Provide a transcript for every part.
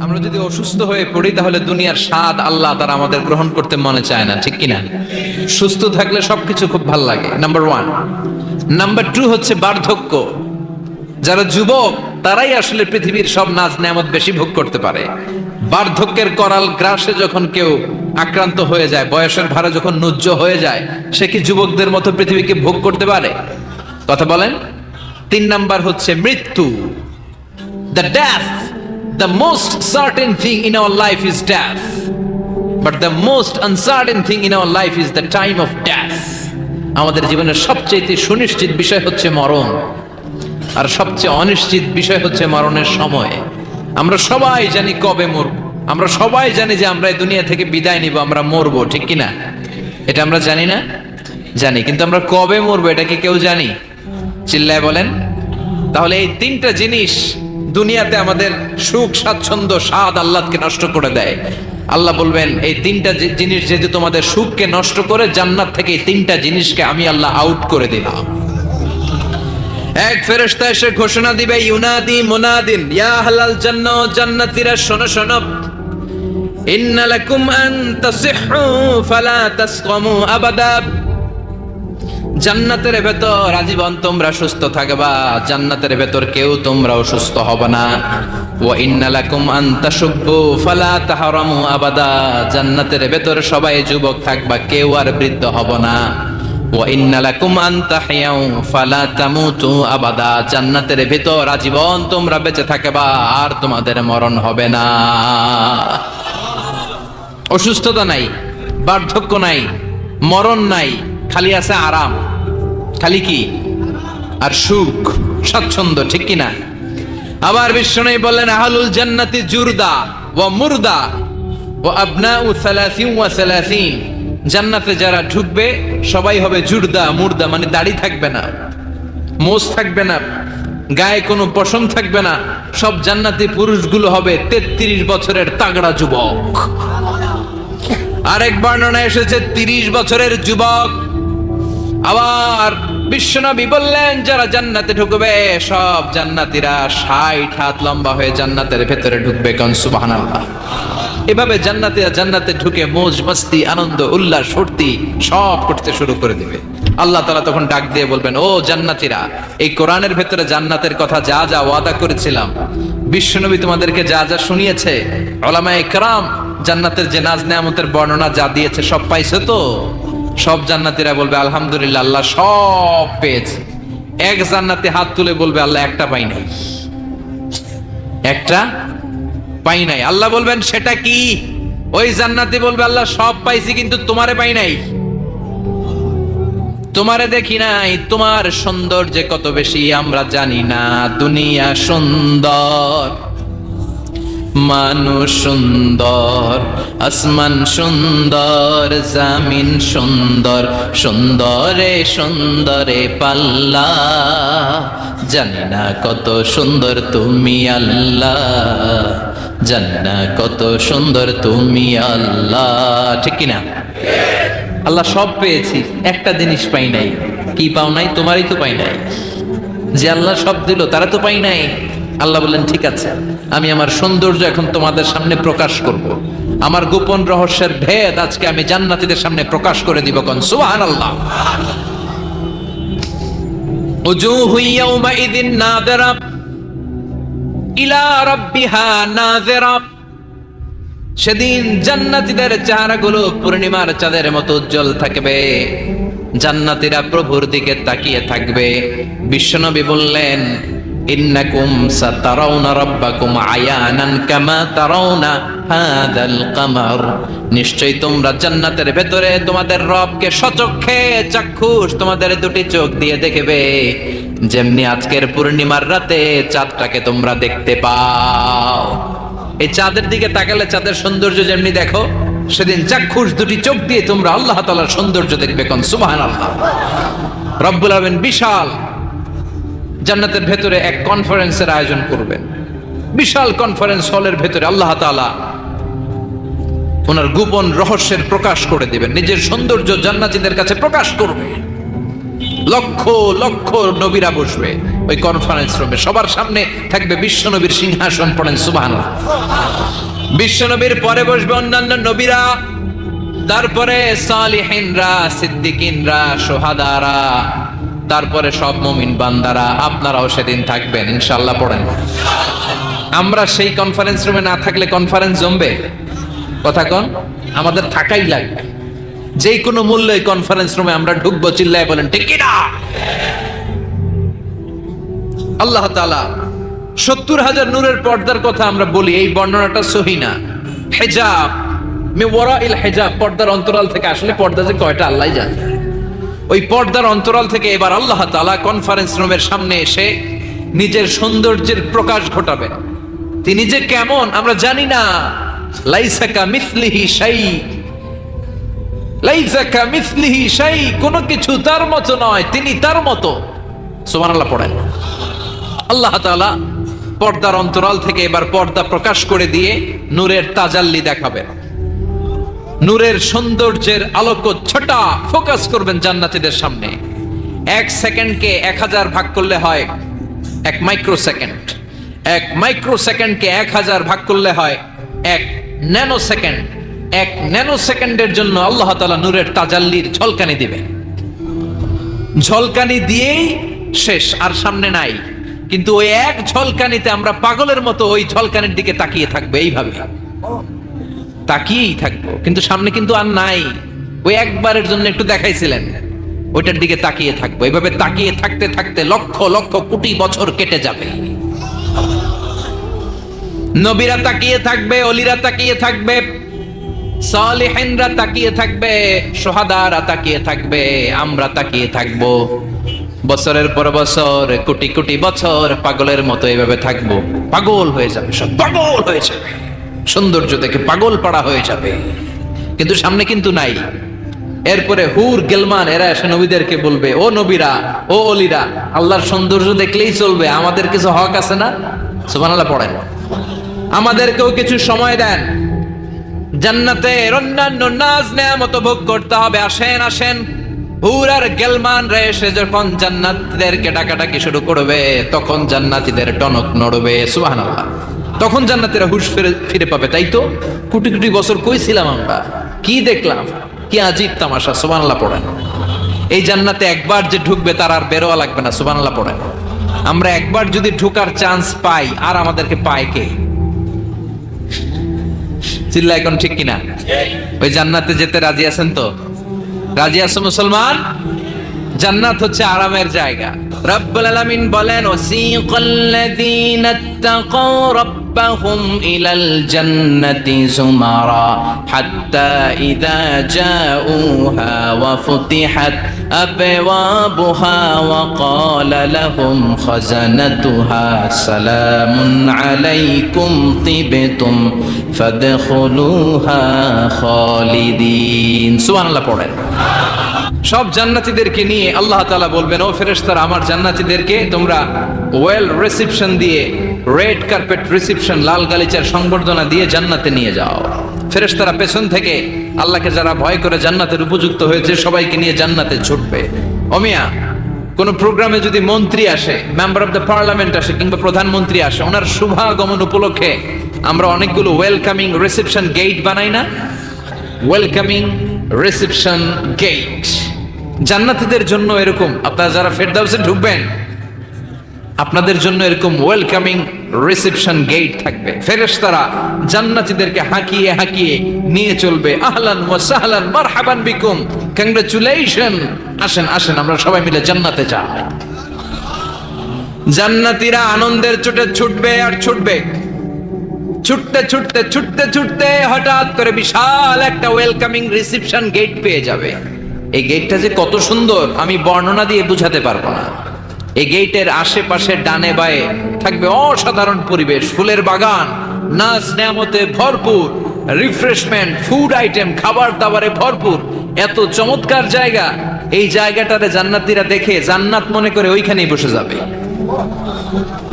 আমরা যদি অসুস্থ হয়ে পড়ি তাহলে দুনিয়ার স্বাদ আল্লাহ তারা আমাদের গ্রহণ করতে মনে চায় না ঠিক কিনা? সুস্থ থাকলে সবকিছু খুব ভালো লাগে নাম্বার ওয়ান নাম্বার টু হচ্ছে বার্ধক্য। যারা যুবক তারাই আসলে পৃথিবীর সব নাজ নেয়ামত বেশি ভোগ করতে পারে। বার্ধক্যের করাল গ্রাসে যখন কেউ আক্রান্ত হয়ে যায় বয়সের ভারে যখন নুজ্জ হয়ে যায় সে কি যুবকদের মতো পৃথিবীকে ভোগ করতে পারে? কথা বলেন। তিন নাম্বার হচ্ছে মৃত্যু। The death, the most certain thing in our life is death. But the most uncertain thing in our life is the time of death. আমাদের জীবনের সবচেয়ে সুনিশ্চিত বিষয় হচ্ছে মরণ। আর সবচেয়ে অনিশ্চিত বিষয় হচ্ছে মরণের সময়। আমরা সবাই জানি কবে মরব। আমরা সবাই জানি যে আমরা এই দুনিয়া থেকে বিদায় নিব, আমরা মরবো, ঠিক কিনা? এটা আমরা জানি না? জানি। কিন্তু আমরা কবে মরবো, এটা কি কেউ জানি? চিল্লায় বলেন। তাহলে এই তিনটা জিনিস দুনিয়াতে আমাদের সুখ, স্বাচ্ছন্দ্য, স্বাদ আল্লাহকে নষ্ট করে দেয়। আল্লাহ বলবেন, এই তিনটা জিনিস যেহেতু তোমাদের সুখকে নষ্ট করে, জান্নাত থেকে এই তিনটা জিনিসকে আমি আল্লাহ আউট করে দিলাম। এক ফেরেশতা এসে ঘোষণা দিবে, ইউনাদি মুনাদিন, ইয়া হালাল জান্নাত জান্নাতীরা, শোনো শোনো। ইন্না লাকুম আন তাসিহু, ফালা তাসকামু আবাদা। জান্নাতের ভেতর আজীবন তোমরা সুস্থ থাকবা। জান্নাতের ভেতর কেউ তোমরা অসুস্থ হবে না। ফালা আবাদা। জান্নাতের ভেতর সবাই যুবক থাকবা, কেউ আর বৃদ্ধ হব না। ফালা আবাদা। জান্নাতের ভেতর আজীবন তোমরা বেঁচে থাকবা, আর তোমাদের মরণ হবে না। অসুস্থতা নাই, বার্ধক্য নাই, মরণ নাই, খালি আছে আরাম। খালি কি? আর সুখ, স্বাচ্ছন্দ্য, ঠিক কিনা? আবার বিষ্ণু বললেন, আহলুল জান্নাতি জুরদা ও মুরদা ও আবনা উ সালাসিন ওয়া সালাসিন। জান্নাতে যারা ঢুকবে, সবাই হবে জুরদা, মুর্দা মানে দাড়ি থাকবে না, মোজ থাকবে না, গায়ে কোনো পশম থাকবে না। সব জান্নাতি পুরুষগুলো হবে তেত্রিশ বছরের তাগড়া যুবক। আরেক বর্ণনা এসেছে, তিরিশ বছরের যুবক। আবার বিশ্বনবী বললেন, যারা জান্নাতে ঢুকবে, সব জান্নাতীরা ষাট হাত লম্বা হয়ে জান্নাতের ভেতরে ঢুকবে কোন সুবহানাল্লাহ। এভাবে জান্নাতীরা জান্নাতে ঢুকে মোজ, মস্তি, আনন্দ, উল্লাস, ফুর্তি সব করতে শুরু করে দিবে। আল্লাহ তালা তখন ডাক দিয়ে বলবেন, ও জান্নাতীরা, এই কোরআনের ভেতরে জান্নাতের কথা যা যা ওয়াদা করেছিলাম বিশ্বনবী তোমাদেরকে যা যা শুনিয়েছে ওলামা একরাম জান্নাতের যে নাজ নেয়ামতের বর্ণনা যা দিয়েছে, সব পাইছে তো? সব জান্নাতীরা বলবে, আলহামদুলিল্লাহ, আল্লাহ সব পেয়েছে। এক জান্নাতে হাত তুলে বলবে, আল্লাহ একটা পাই নাই। একটা পাই নাই। আল্লাহ বলবেন, সেটা কি? ওই জান্নাতি বলবে, আল্লাহ সব পাইছি, কিন্তু তোমারে পাই নাই। তোমারে দেখি নাই, তোমার সৌন্দর্য কত বেশি আমরা জানি না, দুনিয়া সুন্দর। মানুষ সুন্দর, আসমান সুন্দর, জামিন সুন্দর, সুন্দরে সুন্দরে পাল্লা। জানি না কত সুন্দর তুমি আল্লাহ, জানি না কত সুন্দর তুমি আল্লাহ। ঠিক কিনা? আল্লাহ সব পেয়েছি, একটা জিনিস পাই নাই। কি পাও নাই? তোমারই তো পাই নাই। যে আল্লাহ সব দিল, তারা তো পাই নাই। আল্লাহ বললেন, ঠিক আছে, আমি আমার সৌন্দর্য এখন তোমাদের সামনে প্রকাশ করব। আমার গোপন রহস্যের ভেদ আজকে আমি জান্নাতীদের সামনে প্রকাশ করে দিব কোন? সুহান আল্লাহ সেদিন জান্নাতীদের পূর্ণিমার চাঁদের মতো উজ্জ্বল থাকবে। জান্নাতীরা প্রভুর দিকে তাকিয়ে থাকবে। বিশ্বনবী বললেন ইন্নাকুম সাতারাউনা রাব্বাকুম আয়ানান কামা তারাউনা হাদাল কামার নিশ্চয়ই তোমরা জান্নাতের ভেতরে তোমাদের রবকে সচক্ষে চাক্ষুষ তোমাদের দুটি চোখ দিয়ে দেখবে। যেমনি আজকের পূর্ণিমার রাতে চাঁদটাকে তোমরা দেখতে পাও। এই চাঁদের দিকে তাকালে চাঁদের সৌন্দর্য যেমনি দেখো, সেদিন চাক্ষুষ দুটি চোখ দিয়ে তোমরা আল্লাহ তালার সৌন্দর্য দেখবে কোন? সুবাহান আল্লাহ রব্বুল আলমিন বিশাল জান্নাতের ভেতরে এক কনফারেন্সের আয়োজন করবেন বিশাল কনফারেন্স হলের ভেতরে আল্লাহ তাআলা ওনার গোপন রহস্যের প্রকাশ করে দিবেন। নিজের সৌন্দর্য জান্নাতীদের কাছে প্রকাশ করবে। লক্ষ লক্ষ নবীরা বসবে ওই কনফারেন্স রুমে সবার সামনে থাকবে বিশ্ব নবীর সিংহাসন পড়েন, সুবহানাল্লাহ। বিশ্বনবীর পরে বসবে অন্যান্য নবীরা। তারপরে সালিহিনরা, সিদ্দিকিনরা, সোহাদারা। তারপরে সব মুমিন বান্দারা আপনারাও সেদিন থাকবেন ইনশাল্লাহ পড়েন। আমরা সেই কনফারেন্স রুমে না থাকলে কনফারেন্স জমবে? কথা কন, আমাদের থাকাই লাগবে। যে কোনো মূল্যে কনফারেন্স রুমে আমরা ঢুকবো, চিল্লায় বলেন, ঠিক না আল্লাহ তাআলা সত্তর হাজার নূরের পর্দার কথা আমরা বলি, এই বর্ণনাটা সহি না। হেজাব, মে ওয়ারা ইল হেজাব, পর্দার অন্তরাল থেকে আসলে পর্দা যে কয়টা আল্লাহ জানে। ওই পর্দার অন্তরাল থেকে এবার আল্লাহ তাআলা কনফারেন্স রুমের সামনে এসে নিজের সৌন্দর্যের প্রকাশ ঘটাবে তিনি যে কেমন, আমরা জানি না। লাইসাকা মিথলিহি শাই, লাইসাকা মিথলিহি শাই, কোনো কিছু তার মতো নয়, তিনি তার মতো। সুবহানাল্লাহ পড়েন। আল্লাহ তাআলা পর্দার অন্তরাল থেকে এবার পর্দা প্রকাশ করে দিয়ে নূরের তাজাল্লি দেখাবেন। নূরের সৌন্দর্যের আলোক ছটা ফোকাস করবেন জান্নাতীদের সামনে। এক সেকেন্ডকে এক হাজার ভাগ করলে হয় এক মাইক্রো সেকেন্ড এক মাইক্রো সেকেন্ডকে এক হাজার ভাগ করলে হয় এক ন্যানো সেকেন্ড এক ন্যানো সেকেন্ডের জন্য আল্লাহ তাআলা নূরের তাজাল্লির ঝলকানি দিবেন। ঝলকানি দিয়েই শেষ, আর সামনে নাই। কিন্তু ওই এক ঝলকানিতে আমরা পাগলের মতো ওই ঝলকানির দিকে তাকিয়ে থাকব এইভাবে। তাকিয়েই থাকব। কিন্তু সামনে কিন্তু আর নাই। ওই একবারের জন্য একটু দেখাইছিলেন। ওইটার দিকে তাকিয়ে থাকব। এইভাবে তাকিয়ে থাকতে থাকতে লক্ষ লক্ষ কোটি বছর কেটে যাবে। নবীরা তাকিয়ে থাকবে, অলিরা তাকিয়ে থাকবে, সালেহিনরা তাকিয়ে থাকবে, সোহাদারা তাকিয়ে থাকবে, আমরা তাকিয়ে থাকব। বছরের পর বছর, কোটি কোটি বছর পাগলের মতো এভাবে থাকব। পাগল হয়ে যাবে সব, পাগল হয়ে যাবে। সৌন্দর্য দেখে পাগল পাড়া হয়ে যাবে। কিন্তু সামনে কিন্তু নাই। এরপরে হুর, গেলমান, এরা এসে নবীদেরকে বলবে, ও নবীরা, ও অলিরা, আল্লাহর সৌন্দর্য দেখলেই চলবে, আমাদের কিছু হক আছে না? সুবহানাল্লাহ পড়েন। আমাদেরকেও কিছু সময় দেন। জান্নাতের অন্যান্য নাজ নেয়ামত ভোগ করতে হবে। আসেন আসেন। হুর আর গেলমান রে এসে যখন জান্নাতীদেরকে ডাকাডাকি শুরু করবে, তখন জান্নাতীদের টনক নড়বে, সুবহানাল্লাহ। তখন জান্নাতীরা হুশ ফিরে ফিরে পাবে, তাই তো? কোটি কোটি বছর কই ছিলাম আমরা? কি দেখলাম? কি আজীব তামাশা, সুবহানাল্লাহ পড়েন। এই জান্নাতে একবার যে ঢুকবে তার আর বেরোয়া লাগবে না, সুবহানাল্লাহ পড়েন। আমরা একবার যদি ঢুকার চান্স পাই, আর আমাদেরকে পায় কে? চিল্লা এখন ঠিক কিনা? ওই জান্নাতে যেতে রাজি আছেন তো? রাজি আছো মুসলমান? জান্নাত হচ্ছে আরামের জায়গা। রব্বুল আলামিন বলেন ওয়াসিকাল্লাযীনা ইত্তাকাও জান্নাতি যুমারা হাত্তা ইযা জাউহা ওয়া ফুতিহাত আবওয়াবুহা ওয়া ক্বালা লাহুম খাজানাতুহা সালামুন আলাইকুম তিবতুম ফাদখুলুহা খালিদিন সুবহানাল্লাহ পড়েন সব জান্নাতীদেরকে নিয়ে আল্লাহ তাআলা বলবেন, ও ফেরেশতারা, আমার জান্নাতীদেরকে তোমরা ওয়েল রিসেপশন দিয়ে রেড কার্পেট রিসিপশন, লাল গালিচার সংবর্ধনা দিয়ে জান্নাতে নিয়ে যাও। ফেরেশতারা পেছন থেকে আল্লাহকে যারা ভয় করে জান্নাতের উপযুক্ত হয়েছে, সবাইকে নিয়ে জান্নাতে ছুটবে। অমিয়া কোন প্রোগ্রামে যদি মন্ত্রী আসে, মেম্বার অফ দ্য পার্লামেন্ট আসে কিংবা প্রধানমন্ত্রী আসে, ওনার শুভাগমন উপলক্ষে আমরা অনেকগুলো ওয়েলকামিং রিসেপশন গেট বানাই না? Welcoming reception gate. জান্নাতীদের জন্য এরকম। আপনারা যারা ফেরদাউসে ঢুকবেন, আপনাদের জন্য এরকম ওয়েলকামিং রিসেপশন গেট থাকবে। ফেরেশতারা জান্নাতীদেরকে হাঁকিয়ে হাঁকিয়ে নিয়ে চলবে। আহলান ওয়া সাহলান, মারহাবান বিকুম। কংগ্রাচুলেশন আসেন আসেন, আমরা সবাই মিলে জান্নাতে যাই। জান্নাতীরা আনন্দের চোটে ছুটবে আর ছুটবে। ছুটতে ছুটতে ছুটতে ছুটতে হঠাৎ করে বিশাল একটা ওয়েলকামিং রিসেপশন গেট পেয়ে যাবে। এই গেটটা যে কত সুন্দর, আমি বর্ণনা দিয়ে বুঝাতে পারব না। এই গেটের আশেপাশে ডানে বায়ে থাকবে অসাধারণ পরিবেশ, ফুলের বাগান, নাচ নেয়ামতে ভরপুর রিফ্রেশমেন্ট ফুড আইটেম খাবার দাবারে ভরপুর। এত চমৎকার জায়গা, এই জায়গাটাতে জান্নাতীরা দেখে জান্নাত মনে করে ওইখানেই বসে যাবে।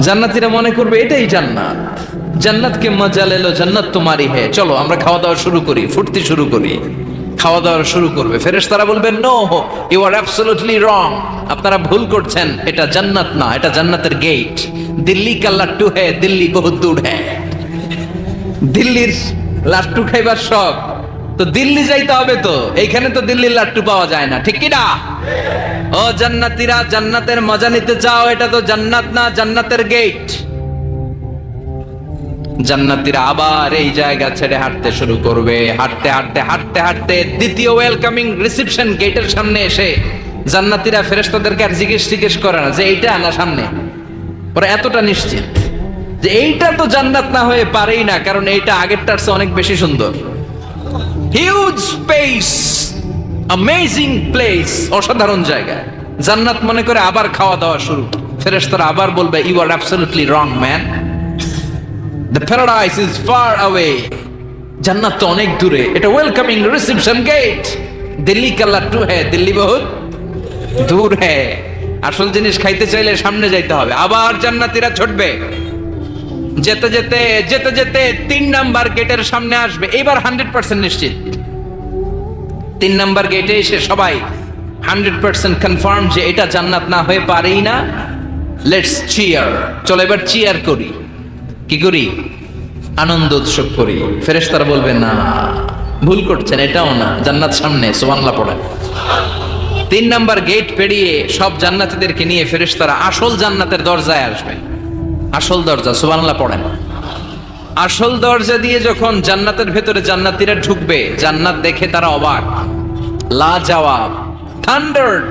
জান্নাতীরা মনে করবে এটাই জান্নাত। জান্নাতকে মজা লেলো, জান্নাত তোমারই হে। চলো, আমরা খাওয়া দাওয়া শুরু করি ফুটতে শুরু করি। খাওয়া দাওয়া শুরু করবে। ফেরেশতারা বলবেন no you are absolutely wrong আপনারা ভুল করছেন। এটা জান্নাত না, এটা জান্নাতের গেট দিল্লি কা লাট্টু হে দিল্লি বহুত দূর হে দিল্লির লাট্টু খাইবার শখ। তো দিল্লি যাইতে হবে তো। এইখানে তো দিল্লির লাট্টু পাওয়া যায় না। ঠিক কি না? ও জান্নাতীরা, জান্নাতের মজা নিতে চাও, এটা তো জান্নাত না, জান্নাতের গেট জান্নাতীরা আবার এই জায়গা ছেড়ে হাঁটতে শুরু করবে। হাঁটতে হাঁটতে হাঁটতে হাঁটতে দ্বিতীয় ওয়েলকামিং রিসেপশন গেটের সামনে এসে জান্নাতীরা ফেরেশতাদেরকে আর জিজ্ঞেস জিজ্ঞেস করে না যে এইটা না সামনে। ওরা এতটা নিশ্চিত যে এইটা তো জান্নাত না হয়ে পারেই না, কারণ এইটা আগেরটার চেয়ে অনেক বেশি সুন্দর। হিউজ স্পেস অ্যামেজিং প্লেস অসাধারণ জায়গা। জান্নাত মনে করে আবার খাওয়া দাওয়া শুরু। ফেরেশতারা আবার বলবে you are absolutely wrong man the paradise is far away জান্নাত তো অনেক দূরে। এটা ওয়েলকামিং রিসেপশন গেট দিল্লি কা লাট্টু হ্যাঁ দিল্লি বহুত দূর হ্যাঁ আসল জিনিস খাইতে চাইলে সামনে যাইতে হবে। আবার জান্নাতীরা ছুটবে। যেতে যেতে যেতে যেতে তিন নাম্বার গেটের সামনে আসবে। এবার হান্ড্রেড পার্সেন্ট নিশ্চিত। তিন নাম্বার গেটে এসে সবাই হান্ড্রেড পার্সেন্ট কনফার্ম যে এটা জান্নাত না হয়ে পারেই না। লেটস চিয়ার চলো এবার চিয়ার করি। কি করি? আনন্দ উৎসব করি। ফেরেশতারা বলবে, না, ভুল করছেন, এটাও না, জান্নাত সামনে, সুবহানাল্লাহ পড়ে তিন নাম্বার গেট পেরিয়ে সব জান্নাতীদেরকে নিয়ে ফেরেশতারা আসল জান্নাতের দরজায় আসবে। আসল দরজা, সুবহানাল্লাহ পড়েন। আসল দরজা দিয়ে যখন জান্নাতের ভেতরে জান্নাতীরা ঢুকবে, জান্নাত দেখে তারা অবাক। লা জবাব থান্ডার্ড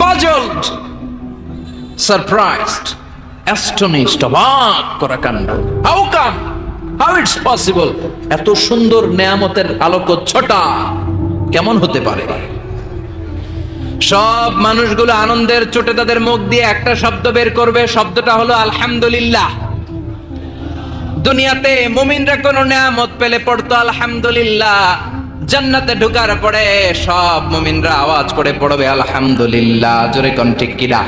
পাজলড সারপ্রাইজড অ্যাস্টনিশড অবাক করা কাণ্ড। How come how it's possible এত সুন্দর নেয়ামতের আলোকচ্ছটা কেমন হতে পারে? সব মানুষগুলো আনন্দের চোটে তাদের মুখ দিয়ে একটা শব্দ বের করবে, শব্দটা হলো আলহামদুলিল্লাহ। দুনিয়াতে মুমিনরা কোনো নেয়ামত পেলে পড়তো আলহামদুলিল্লাহ। জান্নাতে ঢুকার পরে সব মুমিনরা আওয়াজ করে পড়বে আলহামদুলিল্লাহ জোরে কোন ঠিক কিনা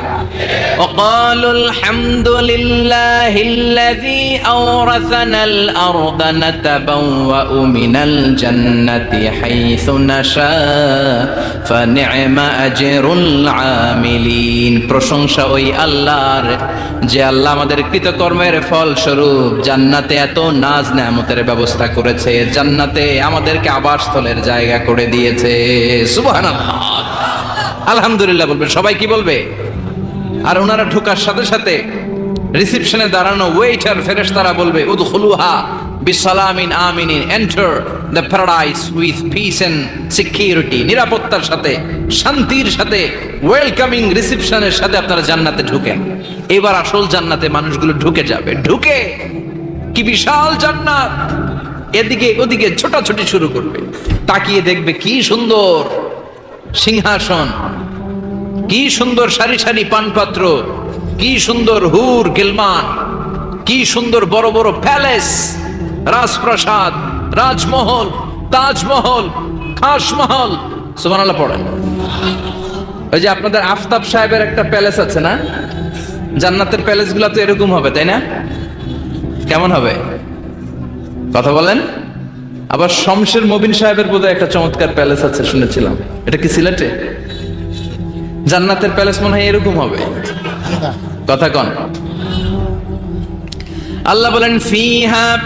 وقالوا الحمد لله الذي أورثنا الأرض نتبوأ من الجنة حيث نشاء فنعم أجر العاملين প্রশংসা ওই আল্লাহর যে আল্লাহ আমাদের কৃতকর্মের ফল স্বরূপ জান্নাতে এত নাজ নেয়ামতের ব্যবস্থা করেছে জান্নাতে আমাদেরকে আবাসস্থলের জায়গা করে দিয়েছে। আলহামদুলিল্লাহ বলবে সবাই কি বলবে? আর ওনারা ঢোকার সাথে সাথে রিসেপশনে দাঁড়ানো ওয়েটার ফেরেশতারা বলবে, উদখুলুহা বিসালামিন enter the paradise with peace and security নিরাপত্তার সাথে, শান্তির সাথে ওয়েলকামিং রিসেপশনের সাথে আপনারা জান্নাতে ঢুকেন। এবার আসল জান্নাতে মানুষগুলো ঢুকে যাবে। ঢুকে কি বিশাল জান্নাত? এদিকে ওদিকে ছোটাছুটি শুরু করবে। তাকিয়ে দেখবে কি সুন্দর সিংহাসন, কি সুন্দর সারি সারি পানপাত্র, কি সুন্দর হুর গিলমান, কি সুন্দর বড় বড় প্যালেস, রাজপ্রাসাদ, রাজমহল, তাজমহল, খাসমহল। সুবহানাল্লাহ পড়েন। ওই যে আপনাদের আফতাব সাহেবের একটা প্যালেস আছে না? জান্নাতের প্যালেসগুলা তো এরকম হবে, তাই না? কেমন হবে? কথা বলেন? আবার শমশের মবিন সাহেবের বোধহয় একটা চমৎকার প্যালেস আছে শুনেছিলাম। এটা কি সিলেটে? জান্নাতের প্যালেস মনে হয় এরকম হবে। কথা কন। আল্লাহ বলেন ফিহা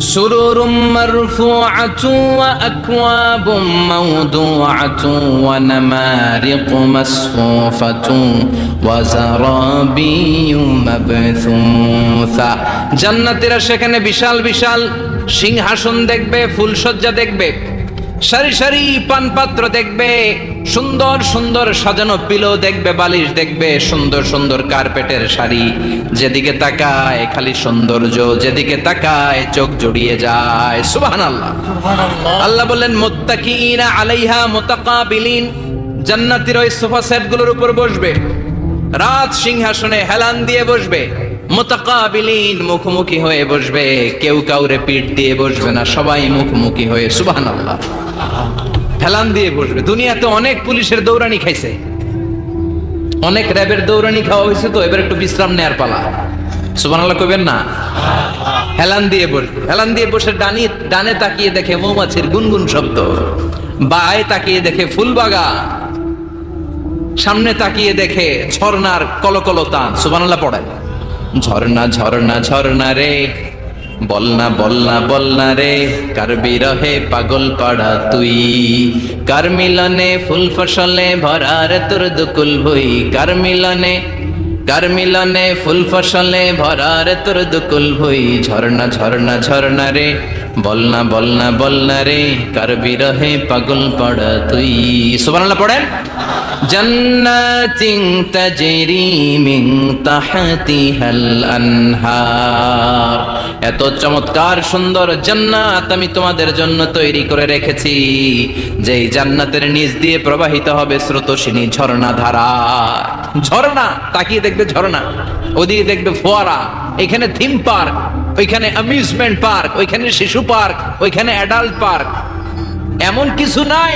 سرر مرفوعة وأكواب موضوعة ونمارق مصفوفة وزرابي مبثوثة জান্নাতীরা সেখানে বিশাল বিশাল সিংহাসন দেখবে ফুলসজ্জা দেখবে সারি সারি পানপাত্র দেখবে সুন্দর সুন্দর সাজানো পিলো দেখবে বালিশ দেখবে সুন্দর সুন্দর কার্পেটের শাড়ি যেদিকে তাকায় খালি সৌন্দর্য যেদিকে তাকায় চোখ জড়িয়ে যায়। সুবাহান আল্লাহ আল্লাহ বললেন মোত্তাকিনা আলাইহা মোতাকাবিলিন। জান্নাতির ওই সোফা সেটগুলোর উপর বসবে। রাত সিংহাসনে হেলান দিয়ে বসবে। মোতাকাবিলিন, মুখোমুখি হয়ে বসবে। কেউ কাউরে পিঠ দিয়ে বসবে না, সবাই মুখোমুখি হয়ে সুবাহান আল্লাহ হেলান দিয়ে বসবে। দুনিয়াতে অনেক পুলিশের দৌড়ানি খাইছে। অনেক র্যাবের দৌড়ানি খাওয়া হয়েছে তো, এবার একটু বিশ্রাম নেয়ার পালা। সুবহানাল্লাহ কইবেন না? হেলান দিয়ে বসবে। হেলান দিয়ে বসে ডানি ডানে তাকিয়ে দেখে মৌমাছির গুনগুন শব্দ। বায়ে তাকিয়ে দেখে ফুলবাগা সামনে তাকিয়ে দেখে ঝর্ণার কলকলতা। সুবহানাল্লাহ পড়ে ঝর্ণা ঝর্ণা ঝর্ণা রে। বলনা বলনা বলনা রে। কার বিরহে পাগল পাড়া তুই? কার মিলনে ফুল ফসলে ভরার তোর দুকুল ভুই? কার মিলনে কার মিলনে ফুল ফসলে ভরার তোর দুকুল ভুই? ঝর্ণা ঝর্ণা ঝর্ণা রে। বলনা বলনা বলনা রে, কার বিরহে পাগল পাড়া তুই? সুবহানাল্লাহ পড়েন। জান্নাতিন তাজরি মিন তাহতিহাল আনহার। এত চমৎকার সুন্দর জান্নাত আমি তোমাদের জন্য তৈরি করে রেখেছি। যেই জান্নাতের নিচ দিয়ে প্রবাহিত হবে স্রোতস্বিনী ঝর্ণা ধারা। ঝর্ণা, তাকিয়ে দেখবে ঝর্ণা, ওদিকে দেখবে ফোয়ারা, এখানে থিম পার্ক ওইখানে অ্যামিউজমেন্ট পার্ক ওইখানে শিশু পার্ক ওইখানে অ্যাডাল্ট পার্ক এমন কিছু নাই,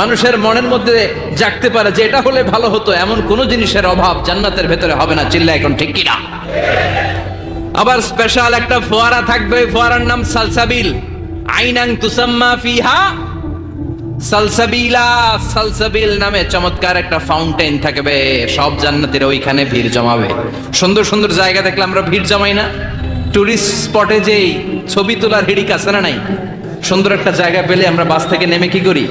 মানুষের মনের মধ্যে জাগতে পারে যে এটা হলে ভালো হতো, এমন কোন জিনিসের অভাব জান্নাতের ভেতরে হবে না চিল্লা এখন ঠিক কিনা? আবার স্পেশাল একটা ফোয়ারা থাকবে ফোয়ারার নাম সালসাবিল। আইনাং তুসাম্মা ফিহা সালসাবিলা। সালসাবিল নামে চমৎকার একটা ফাউন্টেন থাকবে সব জান্নাতের ওইখানে ভিড় জমাবে। সুন্দর সুন্দর জায়গা দেখলে আমরা ভিড় জমাই না? টুরিস্ট স্পটে যেই ছবি তোলার হিড়িক আছে না নাই? সুন্দর একটা জায়গা পেলে আমরা বাস থেকে নেমে কি করি?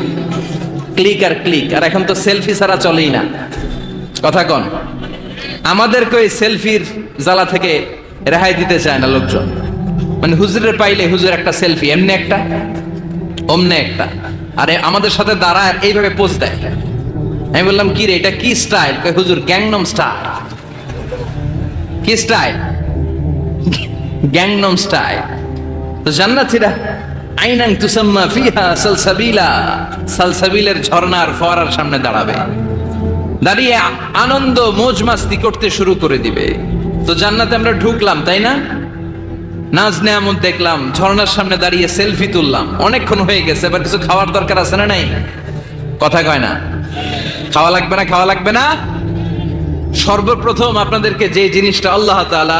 ক্লিক আর ক্লিক। আর এখন তো সেলফি ছাড়া চলেই না। কথা কন। আমাদেরকে ওই সেলফির জ্বালা থেকে রেহাই দিতে চায় না লোকজন। মানে হুজুরের পাইলে হুজুর একটা সেলফি, এমনি একটা, অমনে একটা। আরে আমাদের সাথে দাঁড়ায় এইভাবে পোজ দেয়। আমি বললাম, কি রে, এটা কি স্টাইল? হুজুর, গ্যাংনম স্টাইল। কি স্টাইল? গ্যাংনম স্টাইল তো জান্নাতীরা, আইনাং তুসাম্মা ফিহা সালসাবিলা, সালসাবিলের ঝর্ণার ফোয়ারার সামনে দাঁড়াবে। দাঁড়িয়ে আনন্দ, মোজ মাস্তি করতে শুরু করে দিবে। তো জান্নাতে আমরা ঢুকলাম, তাই না? নাজ নেয়ামত দেখলাম, ঝর্ণার সামনে দাঁড়িয়ে সেলফি তুললাম। অনেকক্ষণ হয়ে গেছে, এবার কিছু খাওয়ার দরকার আছে না নাই? কথা কয় না। খাওয়া লাগবে না, খাওয়া লাগবে না? সর্বপ্রথম আপনাদেরকে যে জিনিসটা আল্লাহ তাআলা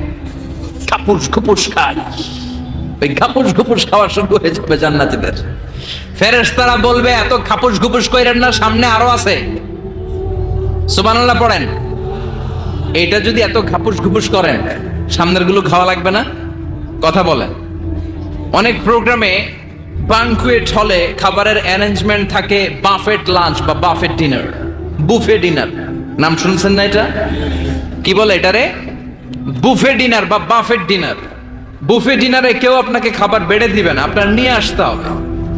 খাপুস ঘুপুস খাই ওই খাপুস ঘুপুস খাওয়া শুরু হয়ে যাবে জান্নাতীদের। ফেরেশতারা বলবে, এত খাপুস ঘুপুস কইরেন না, সামনে আরও আছে। সুবহানাল্লাহ পড়েন। এটা যদি এত খাপুস ঘুপুস করেন সামনেরগুলো খাওয়া লাগবে না? কথা বলেন। অনেক প্রোগ্রামে বাংকুয়েট হলে খাবারের অ্যারেঞ্জমেন্ট থাকে বাফেট লাঞ্চ বা বাফেট ডিনার বুফে ডিনার নাম শুনছেন না এটা? কি বলে এটারে? বুফে ডিনার বা বাফেট ডিনার বুফে ডিনারে কেউ আপনাকে খাবার বেড়ে দিবেন আপনার নিয়ে আসতে হবে।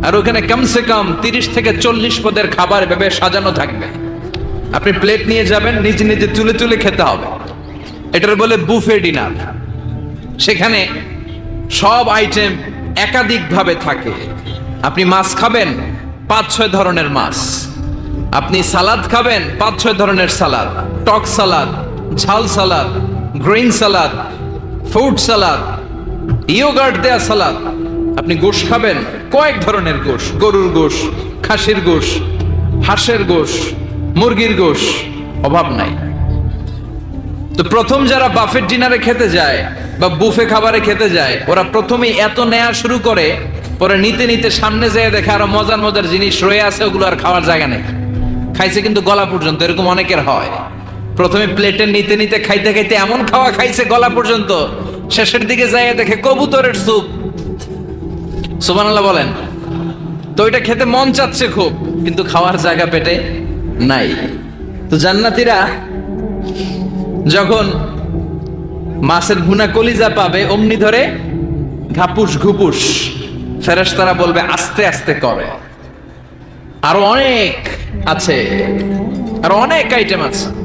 আর ওখানে কমসে কম তিরিশ থেকে চল্লিশ পদের খাবার এভাবে সাজানো থাকবে। আপনি প্লেট নিয়ে যাবেন, নিজে নিজে তুলে তুলে খেতে হবে। এটার বলে বুফে ডিনার সেখানে সব আইটেম একাধিকভাবে থাকে। আপনি মাছ খাবেন, পাঁচ ছয় ধরনের মাছ। আপনি সালাদ খাবেন, পাঁচ ছয় ধরনের সালাদ। টক সালাদ, ঝাল salad green salad, fruit salad, yogurt দেয়া সালাদ। আপনি গোশ খাবেন, কয়েক ধরনের গোশ, গরুর গোশ, খাসির গোশ, হাঁসের গোশ, মুরগির গোশ, অভাব নাই। তো প্রথম যারা বাফের ডিনারে খেতে যায় বা বুফে খাবারে খেতে যায়, ওরা প্রথমেই এত নেয়া শুরু করে, পরে নিতে নিতে সামনে যেয়ে দেখে আরও মজার মজার জিনিস রয়ে আছে, ওগুলো আর খাওয়ার জায়গা নেই। খাইছে কিন্তু গলা পর্যন্ত, এরকম অনেকের হয়। প্রথমে প্লেটে নিতে নিতে খাইতে খাইতে এমন খাওয়া খাইছে গলা পর্যন্ত। শেষের দিকে যায় দেখে কবুতরের স্যুপ। সুবহানাল্লাহ বলেন। তো ওইটা খেতে মন চাচ্ছে খুব, কিন্তু খাওয়ার জায়গা পেটে নাই। তো জান্নাতীরা যখন মাছের ভুনা কলিজা পাবে, অমনি ধরে ঘাপুস ঘুপুস, ফেরেশতারা বলবে, আস্তে আস্তে করে। আরও অনেক আছে, আরও অনেক আইটেম আছে।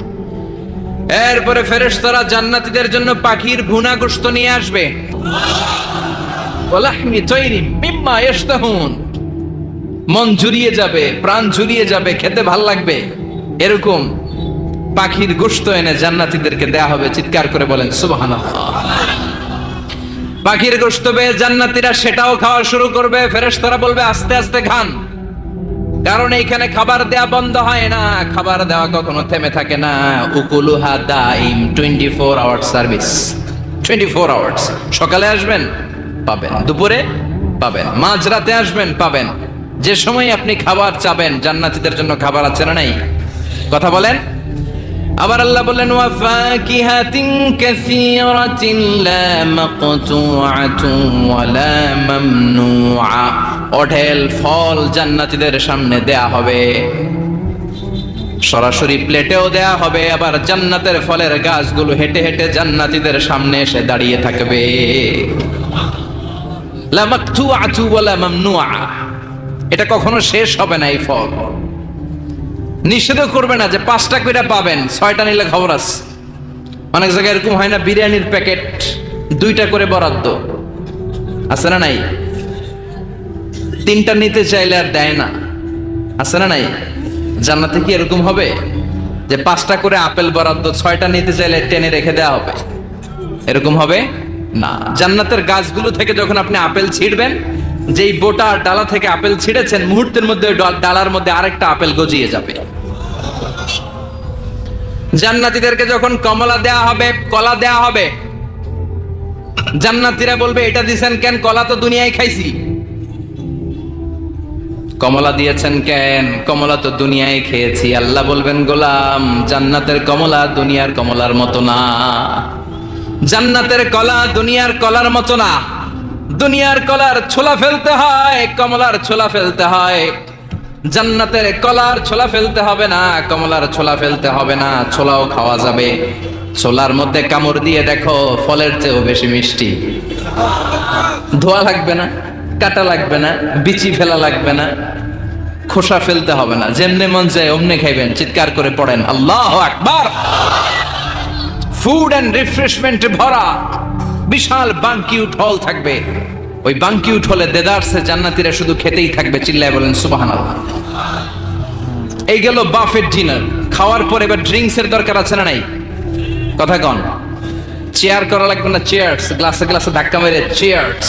এরপরে ফেরেশতারা জান্নাতীদের জন্য পাখির ভুনা গোশত নিয়ে আসবে। মন জুড়িয়ে যাবে, প্রাণ জুড়িয়ে যাবে, খেতে ভালো লাগবে। এরকম পাখির গোশত এনে জান্নাতীদেরকে দেয়া হবে, চিৎকার করে বলেন, সুবহানাল্লাহ। পাখির গোস্ত পেয়ে জান্নাতীরা সেটাও খাওয়া শুরু করবে, ফেরেশতারা বলবে, আস্তে আস্তে খান। কারণ এইখানে খাবার দেওয়া বন্ধ হয় না। খাবার দেওয়া কখনো থেমে থাকে না। উকুলুহা দাইম twenty four hour service twenty four hours সকালে আসবেন, পাবেন। দুপুরে, পাবেন। মাঝরাতে আসবেন, পাবেন। যে সময় আপনি খাবার চাবেন, জান্নাতীদের জন্য খাবার আছে না নাই? কথা বলেন। আবার আল্লাহ বললেন ওয়াফাকিহাতিন কাসীরাতিন লা মাকতুআতুন ওয়ালা মামনুআ। অঢেল ফল জান্নাতীদের সামনে দেয়া হবে। সরাসরি প্লেটেও দেয়া হবে, আবার জান্নাতের ফলের গাছগুলো হেঁটে হেঁটে জান্নাতিদের সামনে এসে দাঁড়িয়ে থাকবে। এটা কখনো শেষ হবে না এই ফল। নিষেধ করবে না যে পাঁচটা কইরা পাবেন, ছয়টা নিলে খবর আছে। অনেক জায়গায় এরকম হয় না, বিরিয়ানির প্যাকেট, দুইটা করে বরাদ্দ। আছে না নাই? তিনটা নিতে চাইলে আর দেয় না। আছে না নাই? জান্নাতে কি এরকম হবে? যে পাঁচটা করে আপেল বরাদ্দ, ছয়টা নিতে চাইলে টেনে রেখে দেওয়া হবে। এরকম হবে? না। জান্নাতের গাছগুলো থেকে যখন আপনি আপেল ছিঁড়বেন, যেই বোটা ডালা থেকে আপেল ছিঁড়েছেন, মুহূর্তের মধ্যে ডালার মধ্যে আরেকটা আপেল গজিয়ে যাবে। জান্নাতীদেরকে যখন কমলা দেয়া হবে, কলা দেয়া হবে, জান্নাতীরা বলবে, এটা দিছেন কেন? কলা তো দুনিয়ায় খাইছি। কমলা দিয়েছেন কেন? কমলা তো দুনিয়ায় খেয়েছি। আল্লাহ বলবেন, গোলাম, জান্নাতের কমলা দুনিয়ার কমলার মতো না। জান্নাতের কলা দুনিয়ার কলার মতো না। দুনিয়ার কলার ছোলা ফেলতে হয়, কমলার ছোলা ফেলতে হয়। জান্নাতের কলার ছোলা ফেলতে হবে না, কমলার ছোলা ফেলতে হবে না, ছোলাও খাওয়া যাবে। ছোলার মধ্যে কামড় দিয়ে দেখো, ফলের চেয়েও বেশি মিষ্টি। ধোয়া লাগবে না? কাটা লাগবে না, বিচি ফেলা লাগবে না, খোসা ফেলতে হবে না, যেমনে মন যায় অমনে খাইবেন, চিৎকার করে পড়েন, আল্লাহ আকবার। ফুড অ্যান্ড রিফ্রেশমেন্টে ভরা, বিশাল বাঙ্কিউট হল থাকবে। ওই বাংকিউট হলে দেদারসে জান্নাতীরা শুধু খেতেই থাকবে, চিল্লায় বলেন, সুবহানাল্লাহ। এই গেল বাফেট ডিনার খাওয়ার পর এবার ড্রিঙ্কস এর দরকার আছে না নাই? কথা কন চেয়ার করা লাগবে না চেয়ার্স গ্লাসে গ্লাসে ধাক্কা মেরে চেয়ার্স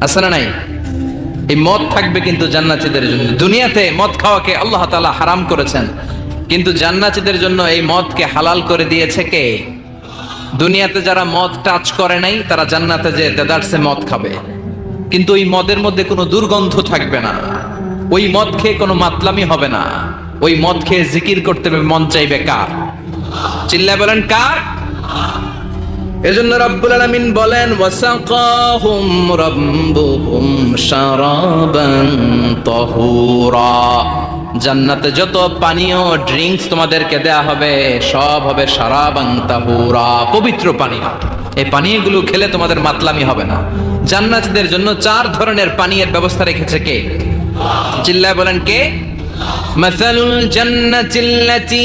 আছে না নাই? এই মদ থাকবে কিন্তু জান্নাতীদের জন্য। দুনিয়াতে মদ খাওয়াকে আল্লাহ তাআলা হারাম করেছেন। কিন্তু জান্নাতীদের জন্য এই মদকে হালাল করে দিয়েছে কে? দুনিয়াতে যারা মদ টাচ করে নাই, তারা জান্নাতে যে দেদারসে মদ খাবে। কিন্তু ওই মদের মধ্যে কোনো দুর্গন্ধ থাকবে না। ওই মদ খেয়ে কোনো মাতলামি হবে না। ওই মদ খেয়ে জিকির করতে মন চাইবে কার? চিল্লায় বলেন কার? এজন্য রব্বুল আলামিন বলেন, ওয়াসাকাহুম রাব্বুহুম শারাবান তাহুরা। জান্নাতে যত পানীয় ড্রিঙ্কস তোমাদেরকে দেয়া হবে, সব হবে শারাবান তাহুরা, পবিত্র পানীয় এই পানীয়গুলো খেলে তোমাদের মাতলামি হবে না। জান্নাতীদের জন্য চার ধরনের পানীয়ের ব্যবস্থা রেখেছে কে? চিল্লায় বলেন কে? মাসালুল জান্নাতিল্লাতী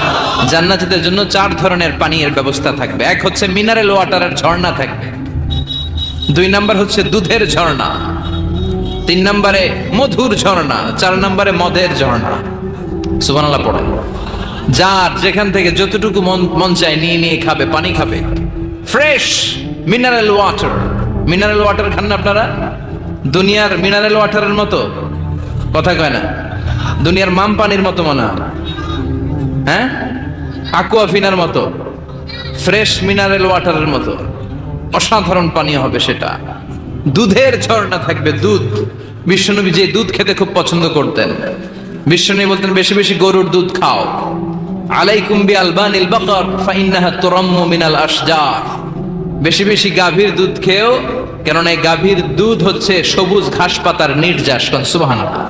জান্নাতীদের জন্য চার ধরনের পানীয়ের ব্যবস্থা থাকবে। এক হচ্ছে মিনারেল ওয়াটারের ঝর্ণা থাকবে। দুই নাম্বার হচ্ছে দুধের ঝর্ণা। তিন নম্বরে মধুর ঝর্ণা। চার নম্বরে মদের ঝর্ণা। সুবহানাল্লাহ, পড়ে। যার যেখান থেকে যতটুকু মন মন চায় নিয়ে নিয়ে খাবে, পানি খাবে। Fresh mineral water. Mineral water খান না আপনারা? দুনিয়ার মিনারেল ওয়াটারের মতো? কথা কয় না। দুনিয়ার মাম পানির মতো মনে হয়। হ্যাঁ? আকুয়াফিনার মতো, ফ্রেশ মিনারেল ওয়াটারের মতো, অসাধারণ পানীয় হবে সেটা। দুধের ঝর্ণা থাকবে দুধ। বিশ্বনবী যে দুধ খেতে খুব পছন্দ করতেন। বিশ্বনবী বলতেন, বেশি বেশি গরুর দুধ খাও। আলাইকুম বি আলবানিল বাকর, ফাইন্নাহা তুরাম্মু মিনাল আশজার। বেশি বেশি গাভীর দুধ খেও, কেননা এই গাভীর দুধ হচ্ছে সবুজ ঘাস পাতার নির্যাস, সুবহানাল্লাহ।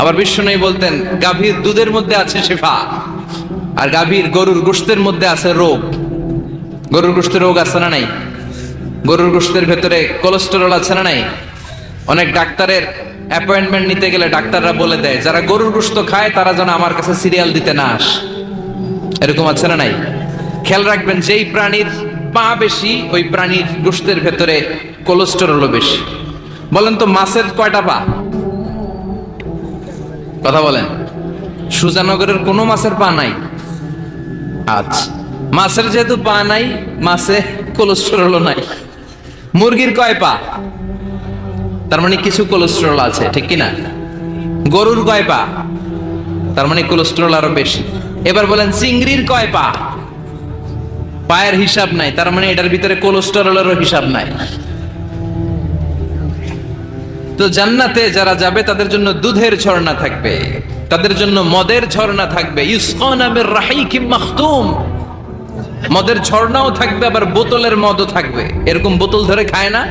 আবার বিষ্ণু বলতেন, গাভীর দুধের মধ্যে আছে শেফা। আর গাভীর গরুর গোশতের মধ্যে আছে রোগ। গরুর গোশতের রোগ আছে না নাই? গরুর গোশতের ভেতরে কোলেস্টেরল আছে না নাই? অনেক ডাক্তারের অ্যাপয়েন্টমেন্ট নিতে গেলে ডাক্তাররা বলে দেয়, যারা গরুর গোস্ত খায়, তারা যেন আমার কাছে সিরিয়াল দিতে না আস। এরকম আছে না নাই? খেয়াল রাখবেন, যেই প্রাণীর পা বেশি, ওই প্রাণীর গোস্তের ভেতরে কোলেস্টেরলও বেশি। বলেন তো, মাছের কয়টা পা? কথা বলেন। সুজানগরের কোনো মাছের পা নাই। আচ্ছা মাছের যেহেতু পা নাই, মাছে কোলেস্টেরলও নাই। মুরগির কয় পা? তার মানে কিছু কোলেস্টেরল আছে, ঠিক কি না গরুর কয় পা? তার মানে কোলেস্টেরল আরও বেশি। এবার বলেন, চিংড়ির কয় পা? পায়ের হিসাব নাই, তার মানে এটার ভিতরে কোলেস্টেরলেরও হিসাব নাই। তো জান্নাতে যারা যাবে, তাদের জন্য দুধের ঝর্ণা থাকবে। তাদের জন্য মদের ঝর্ণা থাকবে। ইউসকানা মির রাহিকিম মাখতুম। মদের ঝর্ণাও থাকবে, আবার বোতলের মদও থাকবে। এরকম বোতল ধরে খায় না?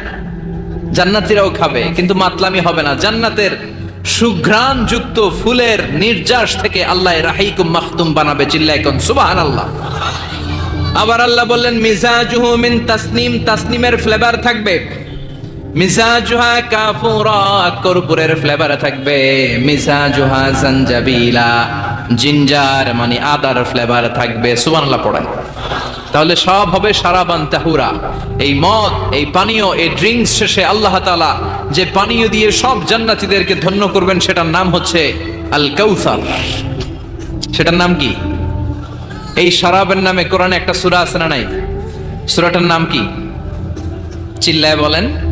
জান্নাতীরাও খাবে, কিন্তু মাতলামি হবে না। জান্নাতের সুঘ্রাণ যুক্ত ফুলের নির্যাস থেকে আল্লাহ রাহিকুম মাখতুম বানাবে চিল্লায় কোন সুবহানাল্লাহ। আবার আল্লাহ বললেন, মিজাজুহু মিন তাসনিম, তাসনিমের ফ্লেভার থাকবে। মিজাজুহা কাফুরা কর্পূরের ফ্লেভার থাকবে। মিজাজুহা জানজাবিলা জিঞ্জার মানে আদার ফ্লেভার থাকবে। সুবহানাল্লাহ পড়েন। তাহলে সব হবে সারাবান তাহুরা। এই মদ, এই পানীয়, এই ড্রিঙ্কস শেষে আল্লাহ তালা যে পানীয় দিয়ে সব জান্নাতীদেরকে ধন্য করবেন, সেটার নাম হচ্ছে আল কাউসার সেটার নাম কি? এই শরাবের নামে কোরআনে একটা সুরা আছে না নাই? সুরাটার নাম কি? চিল্লায় বলেন।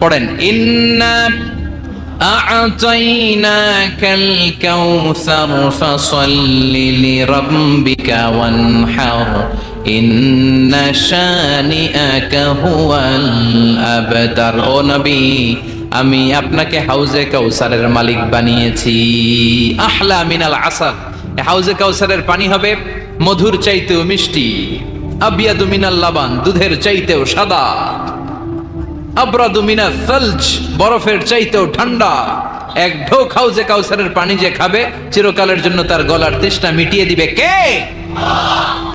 পড়েন ইন্না أعطيناك الكوثر فصل لربك وانحر إن شانئك هو الأبتر ও নবী আমি আপনাকে হাউজে কাউসারের মালিক বানিয়েছি আহলা মিনাল আসার হাউজে কাউসারের পানি হবে মধুর চাইতেও মিষ্টি আবিয়াদু মিনাল লাবান দুধের চাইতেও সাদা আবরাদু মিনা সালজ, বরফের চাইতেও ঠান্ডা। এক ঢোক হাউজে কাউসারের পানি যে খাবে, চিরকালের জন্য তার গলার তেষ্টা মিটিয়ে দিবে কে?